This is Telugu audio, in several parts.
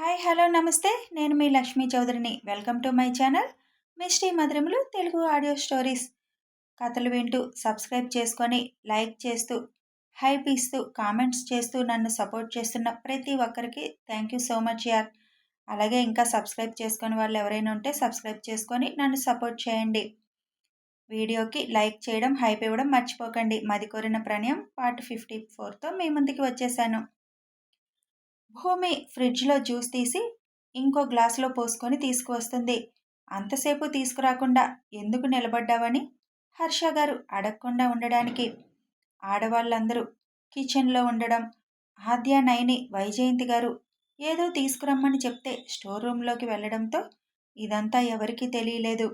హాయ్ హలో నమస్తే. నేను మీ Lakshmi చౌదరిని. Welcome to my channel misty మధురములు Telugu audio stories. కథలు వింటూ సబ్స్క్రైబ్ చేసుకొని లైక్ చేస్తూ హైప్ ఇస్తూ కామెంట్స్ చేస్తూ నన్ను సపోర్ట్ చేస్తున్న ప్రతి ఒక్కరికి థ్యాంక్ యూ సో మచ్ యార్. అలాగే ఇంకా సబ్స్క్రైబ్ చేసుకొని వాళ్ళు ఎవరైనా ఉంటే సబ్స్క్రైబ్ చేసుకొని నన్ను సపోర్ట్ చేయండి. వీడియోకి లైక్ చేయడం హైప్ ఇవ్వడం మర్చిపోకండి. మది కోరిన ప్రణయం పార్ట్ ఫిఫ్టీ ఫోర్తో మీ ముందుకి వచ్చేసాను. భూమి ఫ్రిడ్జ్లో జ్యూస్ తీసి ఇంకో గ్లాసులో పోసుకొని తీసుకువస్తుంది. అంతసేపు తీసుకురాకుండా ఎందుకు నిలబడ్డావని హర్ష గారు అడగకుండా ఉండడానికి. ఆడవాళ్ళందరూ కిచెన్లో ఉండడం ఆద్య నయని వైజయంతి గారు ఏదో తీసుకురమ్మని చెప్తే స్టోర్ రూమ్లోకి వెళ్ళడంతో ఇదంతా ఎవరికీ తెలియలేదు.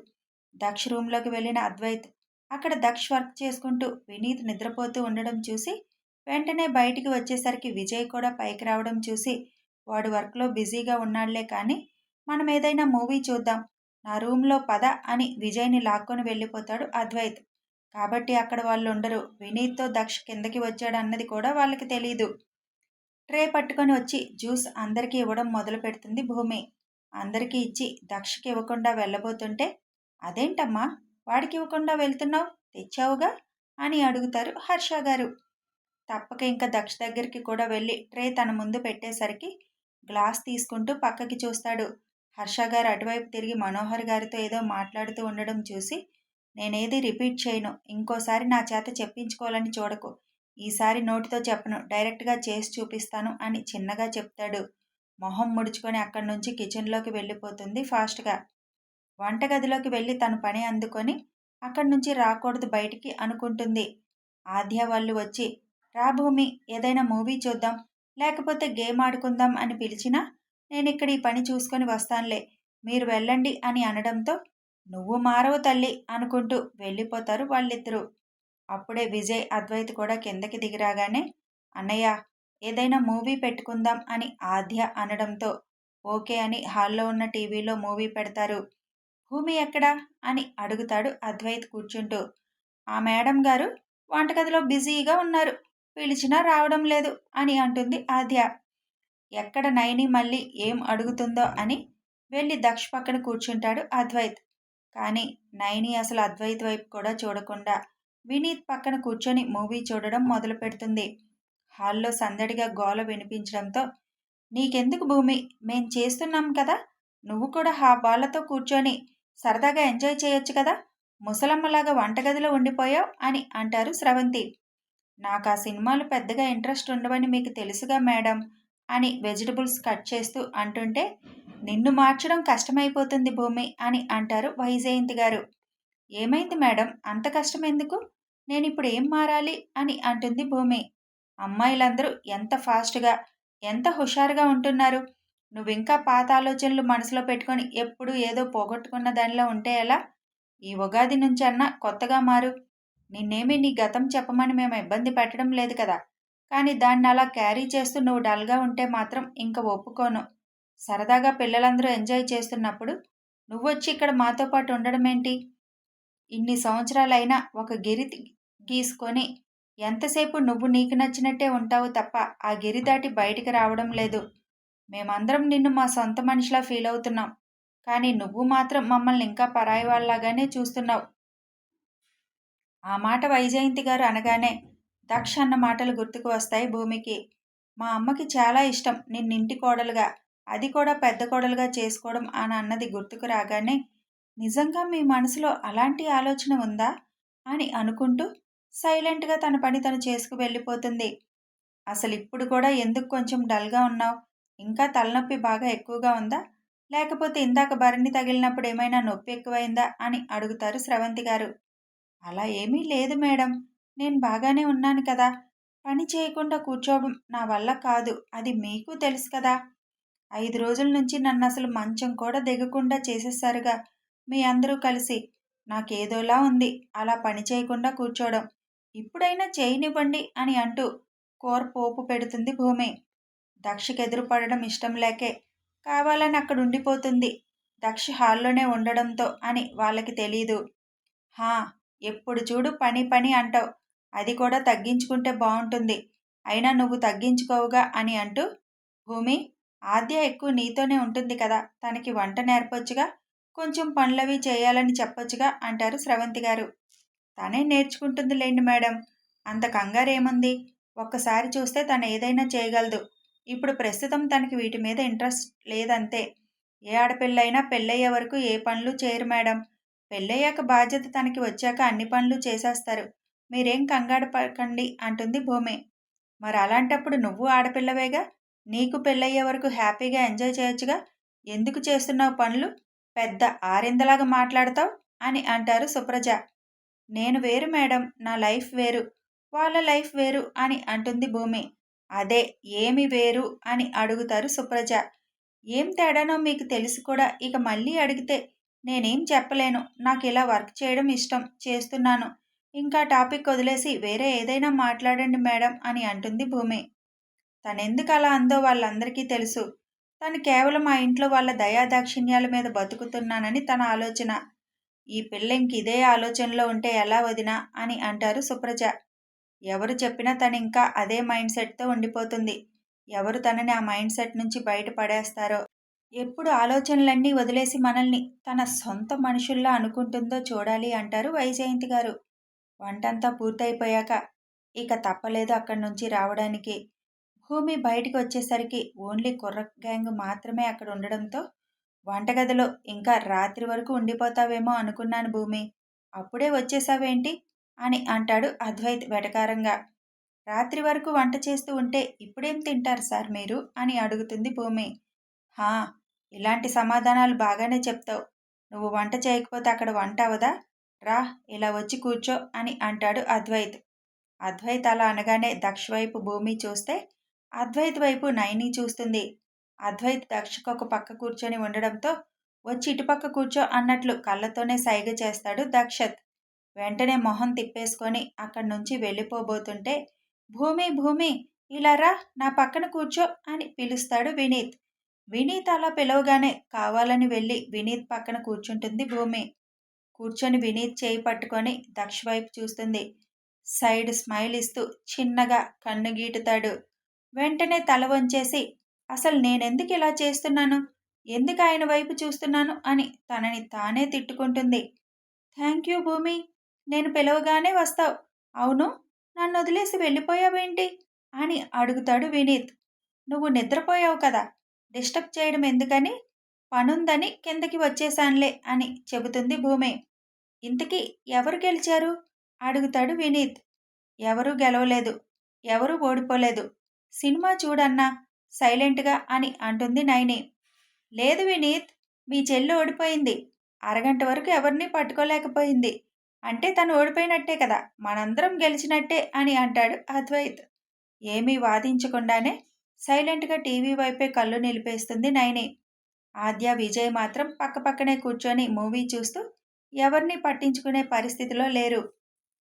దక్ష రూమ్లోకి వెళ్ళిన అద్వైత్ అక్కడ దక్ష వర్క్ చేసుకుంటూ వినీత్ నిద్రపోతూ ఉండడం చూసి వెంటనే బయటికి వచ్చేసరికి విజయ్ కూడా పైకి రావడం చూసి వాడు వర్క్లో బిజీగా ఉన్నాడులే కానీ మనం ఏదైనా మూవీ చూద్దాం నా రూమ్లో పద అని విజయ్ని లాక్కొని వెళ్ళిపోతాడు అద్వైత్. కాబట్టి అక్కడ వాళ్ళు ఉండరు వినీత్తో దక్ష కిందకి వచ్చాడు అన్నది కూడా వాళ్ళకి తెలియదు ట్రే పట్టుకొని వచ్చి జ్యూస్ అందరికీ ఇవ్వడం మొదలు పెడుతుంది భూమి. అందరికీ ఇచ్చి దక్షకి ఇవ్వకుండా వెళ్ళబోతుంటే అదేంటమ్మా? వాడికి ఇవ్వకుండా వెళ్తున్నావు? తెచ్చావుగా? అని అడుగుతారు హర్ష గారు. తప్పక ఇంకా దక్ష దగ్గరికి కూడా వెళ్ళి ట్రే తన ముందు పెట్టేసరికి గ్లాస్ తీసుకుంటూ పక్కకి చూస్తాడు. హర్ష గారు అటువైపు తిరిగి మనోహర్ గారితో ఏదో మాట్లాడుతూ ఉండడం చూసి నేనేది రిపీట్ చేయను. ఇంకోసారి నా చేత చెప్పించుకోవాలని చూడకు. ఈసారి నోటితో చెప్పను. డైరెక్ట్గా చేసి చూపిస్తాను అని చిన్నగా చెప్తాడు. మొహం ముడుచుకొని అక్కడి నుంచి కిచెన్లోకి వెళ్ళిపోతుంది ఫాస్ట్గా. వంటగదిలోకి వెళ్ళి తన పని అందుకొని అక్కడి నుంచి రాకూడదు బయటికి అనుకుంటుంది. ఆద్య వాళ్ళు వచ్చి రా భూమి ఏదైనా మూవీ చూద్దాం లేకపోతే గేమ్ ఆడుకుందాం అని పిలిచినా నేను ఇక్కడ ఈ పని చూసుకొని వస్తానులే మీరు వెళ్ళండి అని అనడంతో నువ్వు మారవు తల్లి అనుకుంటూ వెళ్ళిపోతారు వాళ్ళిద్దరూ. అప్పుడే విజయ్ అద్వైత్ కూడా కిందకి దిగిరాగానే అన్నయ్య ఏదైనా మూవీ పెట్టుకుందాం అని ఆద్య అనడంతో ఓకే అని హాల్లో ఉన్న టీవీలో మూవీ పెడతారు. భూమి ఎక్కడా? అని అడుగుతాడు అద్వైత్ కూర్చుంటూ. ఆ మేడం గారు వంటగదిలో బిజీగా ఉన్నారు. పిలిచినా రావడం లేదు అని అంటుంది ఆద్య. ఎక్కడ నయని మళ్ళీ ఏం అడుగుతుందో అని వెళ్ళి దక్ష పక్కన కూర్చుంటాడు అద్వైత్. కానీ నయని అసలు అద్వైత్ వైపు కూడా చూడకుండా వినీత్ పక్కన కూర్చొని మూవీ చూడడం మొదలు పెడుతుంది. హాల్లో సందడిగా గోల వినిపించడంతో నీకెందుకు భూమి? మేం చేస్తున్నాం కదా. నువ్వు కూడా హా బాలతో కూర్చొని సరదాగా ఎంజాయ్ చేయొచ్చు కదా. ముసలమ్మలాగా వంటగదిలో ఉండిపోయావు అని అంటారు స్రవంతి. నాకు ఆ సినిమాలు పెద్దగా ఇంట్రెస్ట్ ఉండవని మీకు తెలుసుగా మేడం అని వెజిటబుల్స్ కట్ చేస్తూ అంటుంటే నిన్ను మార్చడం కష్టమైపోతుంది భూమి అని అంటారు వైజయంతి గారు. ఏమైంది మేడం? అంత కష్టం ఎందుకు? నేను ఇప్పుడు ఏం మారాలి అని అంటుంది భూమి. అమ్మాయిలందరూ ఎంత ఫాస్ట్గా ఎంత హుషారుగా ఉంటున్నారు? నువ్వు ఇంకా పాత ఆలోచనలు మనసులో పెట్టుకొని ఎప్పుడు ఏదో పోగొట్టుకున్న దానిలో ఉంటే ఎలా? ఈ ఉగాది నుంచి అన్నా కొత్తగా మారు. నిన్నేమి నీ గతం చెప్పమని మేము ఇబ్బంది పెట్టడం లేదు కదా. కానీ దాన్ని అలా క్యారీ చేస్తూ నువ్వు డల్గా ఉంటే మాత్రం ఇంకా ఒప్పుకోను. సరదాగా పిల్లలందరూ ఎంజాయ్ చేస్తున్నప్పుడు నువ్వొచ్చి ఇక్కడ మాతో పాటు ఉండడం ఏంటి ఇన్ని సంవత్సరాలైనా ఒక గిరి గీసుకొని ఎంతసేపు నువ్వు నీకు నచ్చినట్టే ఉంటావు తప్ప ఆ గిరి దాటి బయటికి రావడం లేదు. మేమందరం నిన్ను మా సొంత మనిషిలా ఫీల్ అవుతున్నాం కానీ నువ్వు మాత్రం మమ్మల్ని ఇంకా పరాయి వాళ్ళలాగానే చూస్తున్నావు. ఆ మాట వైజయంతి గారు అనగానే దక్ష అన్న మాటలు గుర్తుకు వస్తాయి భూమికి. మా అమ్మకి చాలా ఇష్టం నిన్నింటి కోడలుగా అది కూడా పెద్ద కోడలుగా చేసుకోవడం అని అన్నది గుర్తుకు రాగానే నిజంగా మీ మనసులో అలాంటి ఆలోచన ఉందా? అని అనుకుంటూ సైలెంట్గా తన పని తను చేసుకు వెళ్ళిపోతుంది. అసలు ఇప్పుడు కూడా ఎందుకు కొంచెం డల్గా ఉన్నావు? ఇంకా తలనొప్పి బాగా ఎక్కువగా ఉందా? లేకపోతే ఇందాక భరణి తగిలినప్పుడు ఏమైనా నొప్పి ఎక్కువైందా? అని అడుగుతారు స్రవంతి గారు. అలా ఏమీ లేదు మేడం. నేను బాగానే ఉన్నాను కదా. పని చేయకుండా కూర్చోవడం నా వల్ల కాదు. అది మీకు తెలుసు కదా. ఐదు రోజుల నుంచి నన్ను అసలు మంచం కూడా దిగకుండా చేసేసారుగా. మీ అందరూ కలిసి. నాకేదోలా ఉంది. అలా పని చేయకుండా కూర్చోవడం. ఇప్పుడైనా చేయనివ్వండి అని అంటూ కూర పోపు పెడుతుంది భూమి. దక్షకి ఎదురుపడడం ఇష్టం లేకే కావాలని అక్కడ ఉండిపోతుంది. దక్ష హాల్లోనే ఉండడంతో అని వాళ్ళకి తెలీదు. హా! ఎప్పుడు చూడు పని పని అంటావు. అది కూడా తగ్గించుకుంటే బాగుంటుంది అయినా నువ్వు తగ్గించుకోవుగా అని అంటూ భూమి ఆద్య ఎక్కువ నీతోనే ఉంటుంది కదా తనకి వంట నేర్పొచ్చుగా కొంచెం పనులవి చేయాలని చెప్పొచ్చుగా అంటారు స్రవంతి గారు. తనే నేర్చుకుంటుంది లేండి మేడం. అంత కంగారేముంది? ఒక్కసారి చూస్తే తను ఏదైనా చేయగలదు. ఇప్పుడు ప్రస్తుతం తనకి వీటి మీద ఇంట్రెస్ట్ లేదంతే. ఏ ఆడపిల్లైనా పెళ్ళయ్యే వరకు ఏ పనులు చేయరు మేడం. పెళ్ళయ్యాక బాధ్యత తనకి వచ్చాక అన్ని పనులు చేసేస్తారు. మీరేం కంగారు పడకండి అంటుంది భూమి. మరి అలాంటప్పుడు నువ్వు ఆడపిల్లవేగా? నీకు పెళ్ళయ్యే వరకు హ్యాపీగా ఎంజాయ్ చేయొచ్చుగా? ఎందుకు చేస్తున్నావు పనులు? పెద్ద ఆరిందలాగా మాట్లాడతావు? అని అంటారు సుప్రజ. నేను వేరు మేడం నా లైఫ్ వేరు. వాళ్ళ లైఫ్ వేరు అని అంటుంది భూమి. అదే ఏమి వేరు అని అడుగుతారు సుప్రజ. ఏం తేడానో మీకు తెలిసి కూడా ఇక మళ్ళీ అడిగితే నేనేం చెప్పలేను. నాకు ఇలా వర్క్ చేయడం ఇష్టం. చేస్తున్నాను. ఇంకా టాపిక్ వదిలేసి వేరే ఏదైనా మాట్లాడండి మేడం అని అంటుంది భూమి. తనెందుకు అలా అందో వాళ్ళందరికీ తెలుసు. తను కేవలం ఆ ఇంట్లో వాళ్ళ దయాదాక్షిణ్యాల మీద బతుకుతున్నానని తన ఆలోచన. ఈ పిల్ల ఇంక ఇదే ఆలోచనలో ఉంటే ఎలా వదినా అని అంటారు సుప్రజ. ఎవరు చెప్పినా తను ఇంకా అదే మైండ్ సెట్తో ఉండిపోతుంది. ఎవరు తనని ఆ మైండ్ సెట్ నుంచి బయటపడేస్తారో ఎప్పుడు ఆలోచనలన్నీ వదిలేసి మనల్ని తన సొంత మనుషుల్లా అనుకుంటుందో చూడాలి అంటారు వైజయంతి గారు. వంటంతా పూర్తయిపోయాక ఇక తప్పలేదు అక్కడి నుంచి రావడానికి. భూమి బయటికి వచ్చేసరికి ఓన్లీ కుర్ర గ్యాంగ్ మాత్రమే అక్కడ ఉండడంతో వంటగదిలో ఇంకా రాత్రి వరకు ఉండిపోతావేమో అనుకున్నాను భూమి. అప్పుడే వచ్చేసావేంటి? అని అంటాడు అద్వైత్ వెటకారంగా. రాత్రి వరకు వంట చేస్తూ ఉంటే ఇప్పుడేం తింటారు సార్ మీరు? అని అడుగుతుంది భూమి. హా ఇలాంటి సమాధానాలు బాగానే చెప్తావు. నువ్వు వంట చేయకపోతే అక్కడ వంట అవదా? రా ఇలా వచ్చి కూర్చో అని అంటాడు అద్వైత్. అద్వైత్ అలా అనగానే దక్ష వైపు భూమి చూస్తే అద్వైత్ వైపు నయని చూస్తుంది. అద్వైత్ దక్షకు ఒక పక్క కూర్చొని ఉండడంతో వచ్చి ఇటుపక్క కూర్చో అన్నట్లు కళ్ళతోనే సైగ చేస్తాడు దక్షత్. వెంటనే మొహం తిప్పేసుకొని అక్కడి నుంచి వెళ్ళిపోబోతుంటే భూమి భూమి ఇలా రా నా పక్కన కూర్చో అని పిలుస్తాడు వినీత్. వినీత్ అలా పిలవగానే కావాలని వెళ్ళి వినీత్ పక్కన కూర్చుంటుంది భూమి. కూర్చొని వినీత్ చేయి పట్టుకొని దక్ష వైపు చూస్తుంది. సైడ్ స్మైల్ ఇస్తూ చిన్నగా కన్ను గీటుతాడు. వెంటనే తల వంచేసి అసలు నేనెందుకు ఇలా చేస్తున్నాను? ఎందుకు ఆయన వైపు చూస్తున్నాను? అని తనని తానే తిట్టుకుంటుంది. థ్యాంక్ యూ భూమి. నేను పిలవగానే వస్తావు. అవును? నన్ను వదిలేసి వెళ్ళిపోయావేంటి? అని అడుగుతాడు వినీత్. నువ్వు నిద్రపోయావు కదా. డిస్టర్బ్ చేయడం ఎందుకని? పనుందని కిందకి వచ్చేసానులే అని చెబుతుంది భూమి. ఇంతకీ ఎవరు గెలిచారు? అడుగుతాడు వినీత్. ఎవరూ గెలవలేదు. ఎవరూ ఓడిపోలేదు. సినిమా చూడన్నా సైలెంట్గా అని అంటుంది నైని. లేదు వినీత్ మీ చెల్లి ఓడిపోయింది. అరగంట వరకు ఎవరిని పట్టుకోలేకపోయింది. అంటే తను ఓడిపోయినట్టే కదా మనందరం గెలిచినట్టే అని అంటాడు అద్వైత్. ఏమీ వాదించకుండానే సైలెంట్గా టీవీ వైపే కళ్ళు నిలిపేస్తుంది నైని. ఆద్య విజయ్ మాత్రం పక్కపక్కనే కూర్చొని మూవీ చూస్తూ ఎవరిని పట్టించుకునే పరిస్థితిలో లేరు.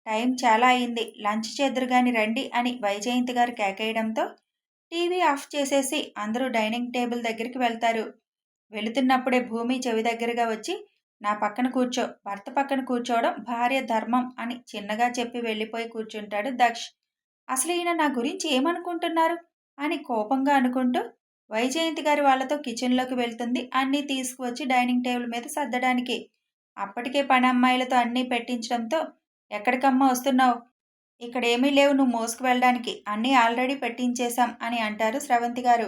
టైం చాలా అయింది. లంచ్ చేద్దరుగాని రండి అని వైజయంతి గారు కేకేయడంతో టీవీ ఆఫ్ చేసేసి అందరూ డైనింగ్ టేబుల్ దగ్గరికి వెళ్తారు. వెళుతున్నప్పుడే భూమి చెవి దగ్గరగా వచ్చి నా పక్కన కూర్చో. భర్త పక్కన కూర్చోవడం భార్య ధర్మం అని చిన్నగా చెప్పి వెళ్ళిపోయి కూర్చుంటాడు దక్ష్. అసలు ఈయన నా గురించి ఏమనుకుంటున్నారు? అని కోపంగా అనుకుంటూ వైజయంతి గారి వాళ్ళతో కిచెన్లోకి వెళ్తుంది. అన్నీ తీసుకువచ్చి డైనింగ్ టేబుల్ మీద సర్దడానికి. అప్పటికే పని అమ్మాయిలతో అన్నీ పెట్టించడంతో ఎక్కడికమ్మా వస్తున్నావు? ఇక్కడేమీ లేవు నువ్వు మోసుకు వెళ్ళడానికి. అన్నీ ఆల్రెడీ పెట్టించేశాం అని అంటారు స్రవంతి గారు.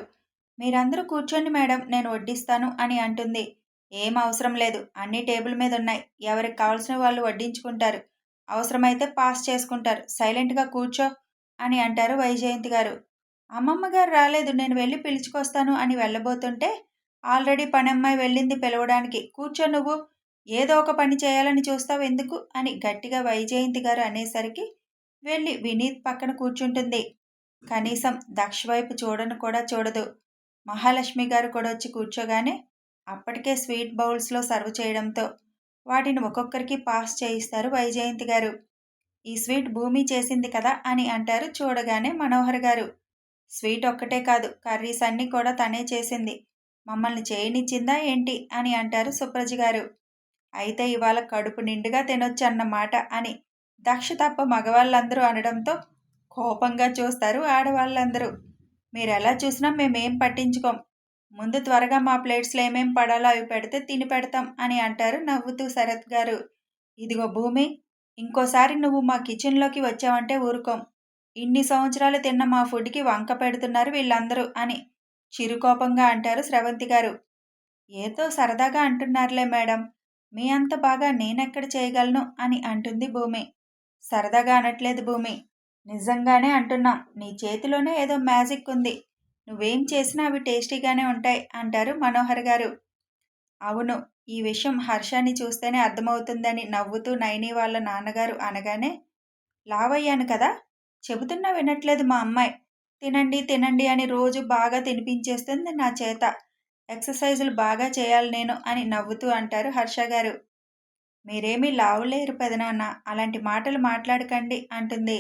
మీరందరూ కూర్చోండి మేడం నేను వడ్డిస్తాను అని అంటుంది. ఏం అవసరం లేదు అన్ని టేబుల్ మీద ఉన్నాయి. ఎవరికి కావాల్సిన వాళ్ళు వడ్డించుకుంటారు. అవసరమైతే పాస్ చేసుకుంటారు. సైలెంట్గా కూర్చో అని అంటారు వైజయంతి గారు. అమ్మమ్మ గారు రాలేదు నేను వెళ్ళి పిలుచుకొస్తాను అని వెళ్ళబోతుంటే ఆల్రెడీ పనమ్మాయి వెళ్ళింది పిలవడానికి. కూర్చో నువ్వు ఏదో ఒక పని చేయాలని చూస్తావు ఎందుకు? అని గట్టిగా వైజయంతి గారు అనేసరికి వెళ్ళి వినీత్ పక్కన కూర్చుంటుంది. కనీసం దక్ష వైపు చూడను కూడా చూడదు. మహాలక్ష్మి గారు కూడా వచ్చి కూర్చోగానే అప్పటికే స్వీట్ బౌల్స్లో సర్వ్ చేయడంతో వాటిని ఒక్కొక్కరికి పాస్ చేయిస్తారు వైజయంతి గారు. ఈ స్వీట్ భూమి చేసింది కదా అని అంటారు చూడగానే మనోహర్ గారు. స్వీట్ ఒక్కటే కాదు కర్రీస్ అన్నీ కూడా తనే చేసింది. మమ్మల్ని చేయనిచ్చిందా ఏంటి? అని అంటారు సుప్రజ గారు. అయితే ఇవాళ కడుపు నిండుగా తినొచ్చు అన్నమాట అని దక్ష తప్ప మగవాళ్ళందరూ అనడంతో కోపంగా చూస్తారు ఆడవాళ్ళందరూ. మీరు ఎలా చూసినా మేమేం పట్టించుకోం. ముందు త్వరగా మా ప్లేట్స్లో ఏమేం పడాలో అవి పెడితే తిని పెడతాం అని అంటారు నవ్వుతూ శరత్ గారు. ఇదిగో భూమి ఇంకోసారి నువ్వు మా కిచెన్లోకి వచ్చావంటే ఊరుకోం. ఇన్ని సంవత్సరాలు తిన్న మా ఫుడ్కి వంక పెడుతున్నారు వీళ్ళందరూ అని చిరుకోపంగా అంటారు స్రవంతి గారు. ఏదో సరదాగా అంటున్నారులే మేడం. మీ అంత బాగా నేనెక్కడ చేయగలను అని అంటుంది భూమి. సరదాగా అనట్లేదు భూమి. నిజంగానే అంటున్నాం నీ చేతిలోనే ఏదో మ్యాజిక్ ఉంది. నువ్వేం చేసినా అవి టేస్టీగానే ఉంటాయి అంటారు మనోహర్ గారు. అవును ఈ విషయం హర్షాన్ని చూస్తేనే అర్థమవుతుందని నవ్వుతూ నైని వాళ్ళ నాన్నగారు అనగానే లావయ్యాను కదా చెబుతున్నా వినట్లేదు మా అమ్మాయి. తినండి తినండి అని రోజు బాగా తినిపించేస్తుంది నా చేత. ఎక్సర్సైజులు బాగా చేయాలి నేను అని నవ్వుతూ అంటారు హర్ష గారు. మీరేమీ లావులేరు పెదనాన్న అలాంటి మాటలు మాట్లాడకండి అంటుంది.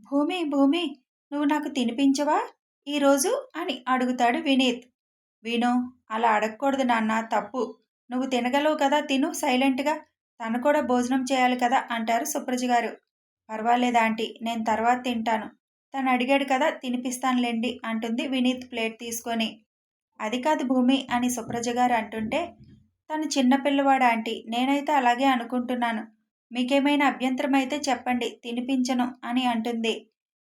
భూమి భూమి నువ్వు నాకు తినిపించవా? ఈరోజు అని అడుగుతాడు వినీత్. విను అలా అడగకూడదు నాన్న తప్పు. నువ్వు తినగలవు కదా తిను సైలెంట్గా. తను కూడా భోజనం చేయాలి కదా అంటారు సుప్రజ గారు. పర్వాలేదు ఆంటీ నేను తర్వాత తింటాను. తను అడిగాడు కదా తినిపిస్తానులేండి అంటుంది వినీత్ ప్లేట్ తీసుకొని. అది కాదు భూమి అని సుప్రజ గారు అంటుంటే తను చిన్నపిల్లవాడు ఆంటీ నేనైతే అలాగే అనుకుంటున్నాను. మీకేమైనా అభ్యంతరం అయితే చెప్పండి తినిపించను అని అంటుంది.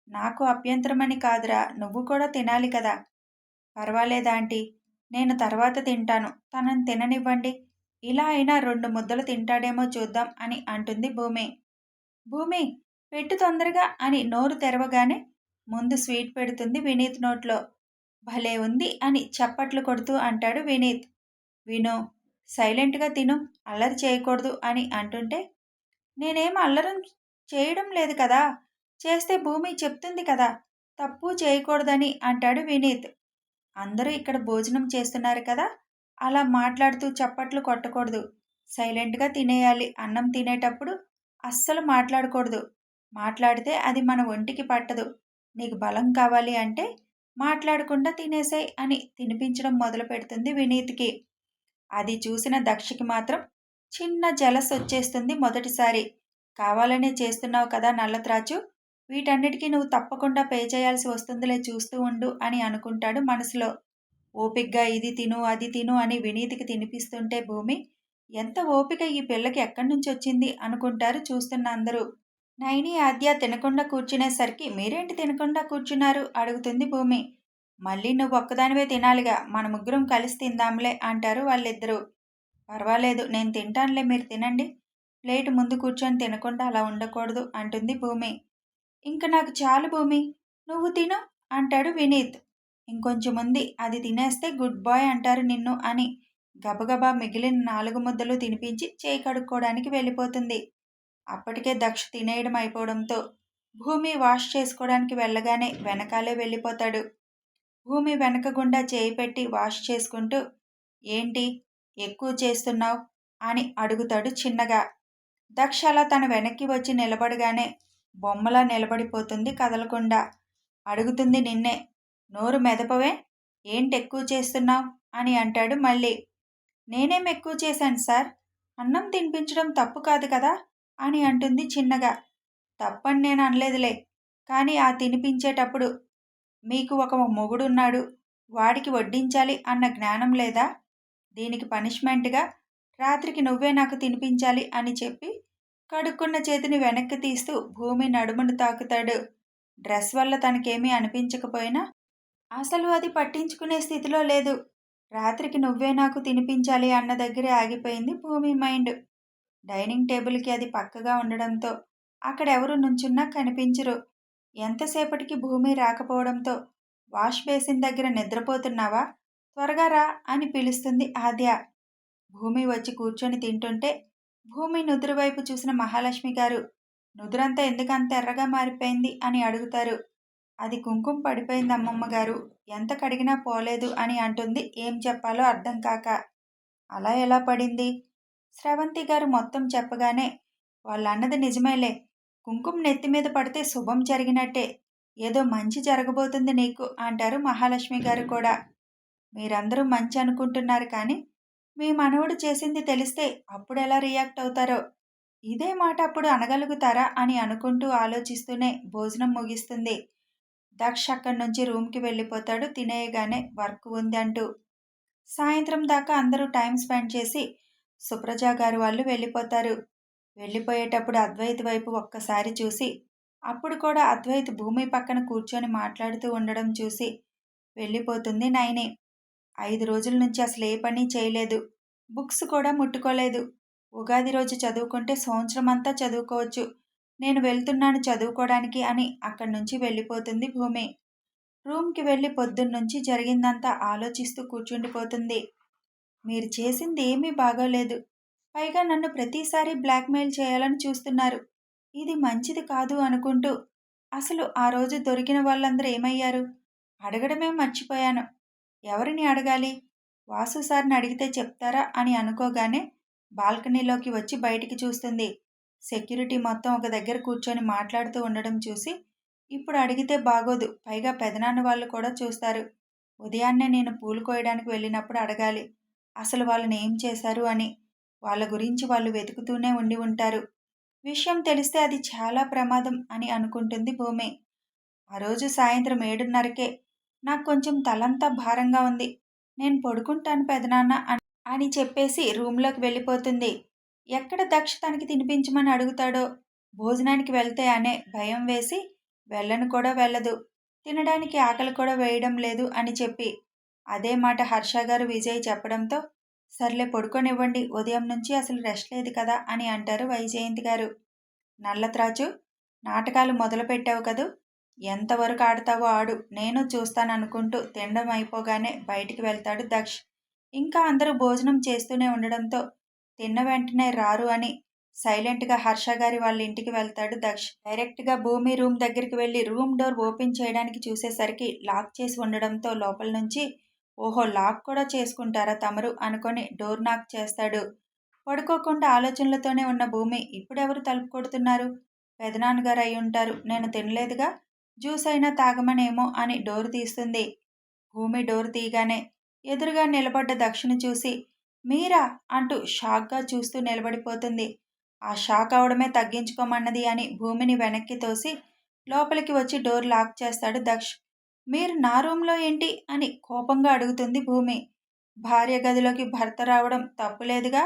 నాకు అభ్యంతరమని కాదురా నువ్వు కూడా తినాలి కదా. పర్వాలేదు ఆంటీ నేను తర్వాత తింటాను తనని తిననివ్వండి. ఇలా అయినా రెండు ముద్దలు తింటాడేమో చూద్దాం అని అంటుంది భూమి. భూమి పెట్టు తొందరగా అని నోరు తెరవగానే ముందు స్వీట్ పెడుతుంది వినీత్ నోట్లో. భలే ఉంది అని చప్పట్లు కొడుతూ అంటాడు వినీత్. విను సైలెంట్గా తిను అల్లరి చేయకూడదు అని అంటుంటే నేనేం అల్లరం చేయడం లేదు కదా చేస్తే భూమి చెప్తుంది కదా తప్పు చేయకూడదని అంటాడు వినీత్. అందరూ ఇక్కడ భోజనం చేస్తున్నారు కదా అలా మాట్లాడుతూ చప్పట్లు కొట్టకూడదు సైలెంట్గా తినేయాలి అన్నం తినేటప్పుడు అస్సలు మాట్లాడకూడదు. మాట్లాడితే అది మన ఒంటికి పట్టదు. నీకు బలం కావాలి అంటే మాట్లాడకుండా తినేసాయి అని తినిపించడం మొదలు పెడుతుంది వినీత్కి. అది చూసిన దక్షకి మాత్రం చిన్న జలస్ వచ్చేస్తుంది మొదటిసారి. కావాలనే చేస్తున్నావు కదా నల్లత్రాచు. వీటన్నిటికీ నువ్వు తప్పకుండా పే చేయాల్సి వస్తుందిలే చూస్తూ ఉండు అని అనుకుంటాడు మనసులో. ఓపిగ్గా ఇది తిను అది తిను అని వినీతికి తినిపిస్తుంటే భూమి ఎంత ఓపిక ఈ పిల్లకి ఎక్కడి నుంచి వచ్చింది అనుకుంటారు చూస్తున్న అందరూ. నైని ఆద్య తినకుండా కూర్చునేసరికి మీరేంటి తినకుండా కూర్చున్నారు? అడుగుతుంది భూమి. మళ్ళీ నువ్వు ఒక్కదానివే తినాలిగా మన ముగ్గురం కలిసి తిందాంలే అంటారు వాళ్ళిద్దరూ. పర్వాలేదు నేను తింటానులే మీరు తినండి. ప్లేట్ ముందు కూర్చొని తినకుండా అలా ఉండకూడదు అంటుంది భూమి. ఇంక నాకు చాలు భూమి నువ్వు తిను అంటాడు వినీత్. ఇంకొంచెం ఉంది అది తినేస్తే గుడ్ బాయ్ అంటారు నిన్ను అని. గబగబా మిగిలిన నాలుగు ముద్దలు తినిపించి చేయి కడుక్కోవడానికి వెళ్ళిపోతుంది. అప్పటికే దక్ష తినేయడం అయిపోవడంతో భూమి వాష్ చేసుకోవడానికి వెళ్ళగానే వెనకాలే వెళ్ళిపోతాడు. భూమి వెనక గుండా చేయి పెట్టి వాష్ చేసుకుంటూ ఏంటి? ఎక్కువ చేస్తున్నావు? అని అడుగుతాడు చిన్నగా. దక్ష అలా తన వెనక్కి వచ్చి నిలబడగానే బొమ్మలా నిలబడిపోతుంది కదలకుండా. అడుగుతుంది నిన్నే నోరు మెదపవే? ఏంటి ఎక్కువ చేస్తున్నావు? అని అంటాడు మళ్ళీ. నేనేం ఎక్కువ చేశాను సార్? అన్నం తినిపించడం తప్పు కాదు కదా? అని అంటుంది చిన్నగా. తప్పని నేను అనలేదులే కానీ ఆ తినిపించేటప్పుడు మీకు ఒక మొగుడున్నాడు వాడికి వడ్డించాలి అన్న జ్ఞానం లేదా? దీనికి పనిష్మెంట్గా రాత్రికి నువ్వే నాకు తినిపించాలి అని చెప్పి కడుక్కున్న చేతిని వెనక్కి తీస్తూ భూమి నడుమును తాకుతాడు. డ్రెస్ వల్ల తనకేమీ అనిపించకపోయినా అసలు అది పట్టించుకునే స్థితిలో లేదు. రాత్రికి నువ్వే నాకు తినిపించాలి అన్న దగ్గరే ఆగిపోయింది భూమి మైండ్. డైనింగ్ టేబుల్కి అది పక్కగా ఉండడంతో అక్కడెవరు నుంచున్నా కనిపించరు. ఎంతసేపటికి భూమి రాకపోవడంతో వాష్ బేసిన్ దగ్గర నిద్రపోతున్నావా? త్వరగా రా అని పిలుస్తుంది ఆద్య. భూమి వచ్చి కూర్చొని తింటుంటే భూమి నుదురు వైపు చూసిన మహాలక్ష్మి గారు నుదురంతా ఎందుకంత ఎర్రగా మారిపోయింది అని అడుగుతారు. అది కుంకుమ పడిపోయింది అమ్మమ్మ గారు. ఎంత కడిగినా పోలేదు అని అంటుంది. ఏం చెప్పాలో అర్థం కాక. అలా ఎలా పడింది? స్రవంతి గారు మొత్తం చెప్పగానే వాళ్ళు అన్నది నిజమేలే. కుంకుమ నెత్తి మీద పడితే శుభం జరిగినట్టే. ఏదో మంచి జరగబోతుంది నీకు అంటారు మహాలక్ష్మి గారు కూడా. మీరందరూ మంచి అనుకుంటున్నారు కానీ మీ మనవడు చేసింది తెలిస్తే అప్పుడు ఎలా రియాక్ట్ అవుతారో? ఇదే మాట అప్పుడు అనగలుగుతారా అని అనుకుంటూ ఆలోచిస్తూనే భోజనం ముగిస్తుంది. దక్ష అక్కడి నుంచి రూమ్కి వెళ్ళిపోతాడు. తినేయగానే వర్క్ ఉంది అంటూ. సాయంత్రం దాకా అందరూ టైం స్పెండ్ చేసి సుప్రజ గారు వాళ్ళు వెళ్ళిపోతారు. వెళ్ళిపోయేటప్పుడు అద్వైత్ వైపు ఒక్కసారి చూసి అప్పుడు కూడా అద్వైత్ భూమి పక్కన కూర్చొని మాట్లాడుతూ ఉండడం చూసి వెళ్ళిపోతుంది నైని. ఐదు రోజుల నుంచి అసలు ఏ పని చేయలేదు. బుక్స్ కూడా ముట్టుకోలేదు. ఉగాది రోజు చదువుకుంటే సంవత్సరం అంతా చదువుకోవచ్చు. నేను వెళ్తున్నాను చదువుకోవడానికి అని అక్కడి నుంచి వెళ్ళిపోతుంది భూమి. రూమ్కి వెళ్ళి పొద్దున్నుంచి జరిగిందంతా ఆలోచిస్తూ కూర్చుండిపోతుంది. మీరు చేసింది ఏమీ బాగోలేదు. పైగా నన్ను ప్రతిసారి బ్లాక్మెయిల్ చేయాలని చూస్తున్నారు. ఇది మంచిది కాదు అనుకుంటూ అసలు ఆ రోజు దొరికిన వాళ్ళందరూ ఏమయ్యారు? అడగడమే మర్చిపోయాను. ఎవరిని అడగాలి? వాసు సార్ని అడిగితే చెప్తారా? అని అనుకోగానే బాల్కనీలోకి వచ్చి బయటికి చూస్తుంది. సెక్యూరిటీ మొత్తం ఒక దగ్గర కూర్చొని మాట్లాడుతూ ఉండడం చూసి ఇప్పుడు అడిగితే బాగోదు. పైగా పెదనాన్న వాళ్ళు కూడా చూస్తారు. ఉదయాన్నే నేను పూలు కోయడానికి వెళ్ళినప్పుడు అడగాలి. అసలు వాళ్ళని ఏం చేశారు అని. వాళ్ళ గురించి వాళ్ళు వెతుకుతూనే ఉండి ఉంటారు. విషయం తెలిస్తే అది చాలా ప్రమాదం అని అనుకుంటుంది భూమి. ఆ రోజు సాయంత్రం ఏడున్నరకే. నాకు కొంచెం తలంతా భారంగా ఉంది. నేను పడుకుంటాను పెదనాన్న అని చెప్పేసి రూమ్లోకి వెళ్ళిపోతుంది. ఎక్కడ దక్ష తనకి తినిపించమని అడుగుతాడో? భోజనానికి వెళ్తే అనే భయం వేసి వెళ్ళను కూడా వెళ్ళదు. తినడానికి ఆకలి కూడా వేయడం లేదు అని చెప్పి అదే మాట హర్ష గారు విజయ్ చెప్పడంతో సర్లే పడుకోనివ్వండి ఉదయం నుంచి అసలు రెస్ట్ లేదు కదా అని అంటారు వైజయంతి గారు. నల్లత్రాచు నాటకాలు మొదలుపెట్టావు కదూ? ఎంతవరకు ఆడతావో ఆడు నేను చూస్తాననుకుంటూ తినడం అయిపోగానే బయటికి వెళ్తాడు దక్ష్. ఇంకా అందరూ భోజనం చేస్తూనే ఉండడంతో తిన్న వెంటనే రారు అని సైలెంట్గా హర్ష గారి వాళ్ళ ఇంటికి వెళ్తాడు దక్ష్. డైరెక్ట్గా భూమి రూమ్ దగ్గరికి వెళ్ళి రూమ్ డోర్ ఓపెన్ చేయడానికి చూసేసరికి లాక్ చేసి ఉండడంతో లోపల నుంచి ఓహో లాక్ కూడా చేసుకుంటారా తమరు? అనుకొని డోర్ నాక్ చేస్తాడు. పడుకోకుండా ఆలోచనలతోనే ఉన్న భూమి ఇప్పుడెవరు తలుపు కొడుతున్నారు? పెదనాన్నగారు అయి ఉంటారు. నేను తినలేదుగా? జ్యూస్ అయినా తాగమనేమో అని డోర్ తీస్తుంది. భూమి డోర్ తీయగానే ఎదురుగా నిలబడ్డ దక్షిణ చూసి మీరా? అంటూ షాక్గా చూస్తూ నిలబడిపోతుంది. ఆ షాక్ అవడమే తగ్గించుకోమన్నది అని భూమిని వెనక్కి తోసి లోపలికి వచ్చి డోర్ లాక్ చేస్తాడు దక్ష్. మీరు నా రూమ్లో ఏంటి? అని కోపంగా అడుగుతుంది భూమి. భార్య గదిలోకి భర్త రావడం తప్పులేదుగా?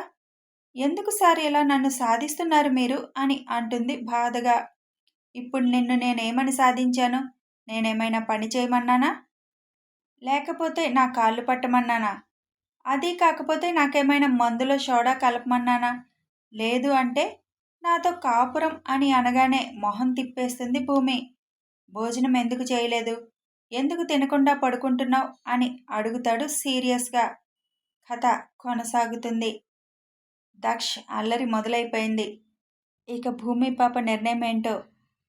ఎందుకు సార్ ఇలా నన్ను సాధిస్తున్నారు మీరు? అని అంటుంది బాధగా. ఇప్పుడు నిన్ను నేనేమని సాధించాను? నేనేమైనా పని చేయమన్నానా? లేకపోతే నా కాళ్ళు పట్టమన్నానా? అది కాకపోతే నాకేమైనా మందులో సోడా కలపమన్నానా? లేదు అంటే నాతో కాపురం అని అనగానే మొహం తిప్పేస్తుంది భూమి. భోజనం ఎందుకు చేయలేదు? ఎందుకు తినకుండా పడుకుంటున్నావు? అని అడుగుతాడు సీరియస్గా. కథ కొనసాగుతుంది. దక్ష్ అల్లరి మొదలైపోయింది. ఇక భూమి పాప నిర్ణయం ఏంటో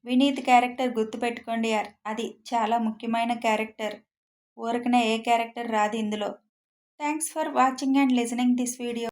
వినీత్ క్యారెక్టర్ గుర్తుపెట్టుకోండి యార్. అది చాలా ముఖ్యమైన క్యారెక్టర్. ఊరకనే ఏ క్యారెక్టర్ రాదు ఇందులో. Thanks for watching and listening this video.